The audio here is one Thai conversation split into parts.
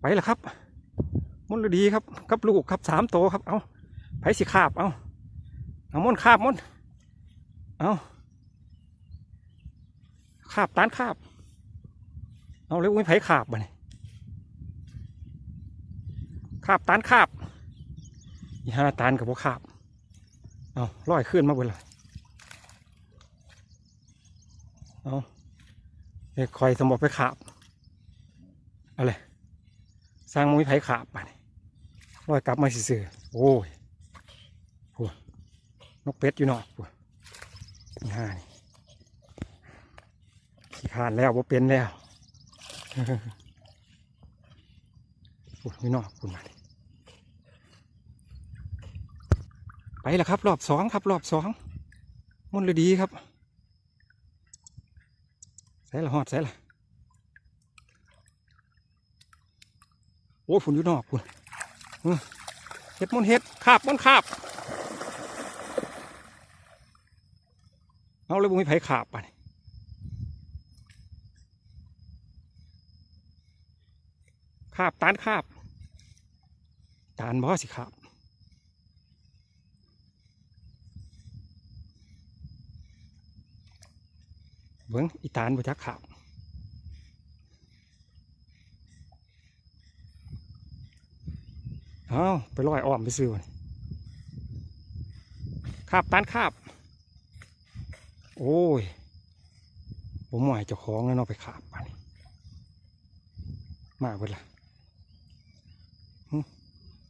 ไปแล้วครับมนดีครับกับลูกครับสามโตครับ เอาไผสิคาบเอาเอามนคาบมนเอาคาบตานคาบ เอาเร็วไม่ไผคาบบ่เนี่ยคาบตานคาบอีห้าตานกับพวกคาบเอาลอยขึ้นมาเบนเลยเอาเอ้ยคอยสมบไปขาบอาเลย สร้างมุ้ยไผ่ขาบไปลอยกลับมาซื่อโอ้ยพูนกเป็ดอยู่นอกพูนี่ห้านี่ขี้ขานแล้วบ่เป็นแล้วพูอยู่นอกพูมาดิไปแล้วครับ รอบสองครับ รอบสองมุ่นเลยดีครับใส่ละหอดใส่ละ อ้ยฝุ่นอยู่นอกฝุ่นเห็ดมนเห็ดคาบมนคาบ เอาเลยบุ้มีไผขาบไปคาบตานคาบ ตานบอสิคาบเบิ้งอีตานบ่จักขาบ เอาไปลอยอ้อมไปซื้อมันคาบตานคาบ โอ้ยผมหมายเจ้าของแล้วเนาะไปขาบไปนี่มาเบิดละหึ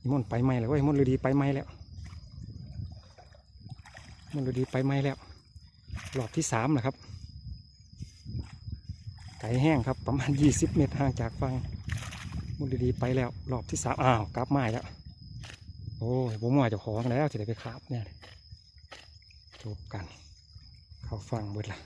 อีมอนไปไม่แล้วเว้ยมอนเลยดีไปไม่แล้วมอนเลยดีไปไม่แล้วรอบที่สามนะครับไก่แห้งครับประมาณ 20 เมตรห่างจากฝั่ง มุดดีๆไปแล้ว รอบที่สามอ้าวกลับมาแล้ว โอ้ยผมว่าจ้าของแล้วจะได้ไปขาบเนี่ยจบกัน เข้าฟังเบิดละ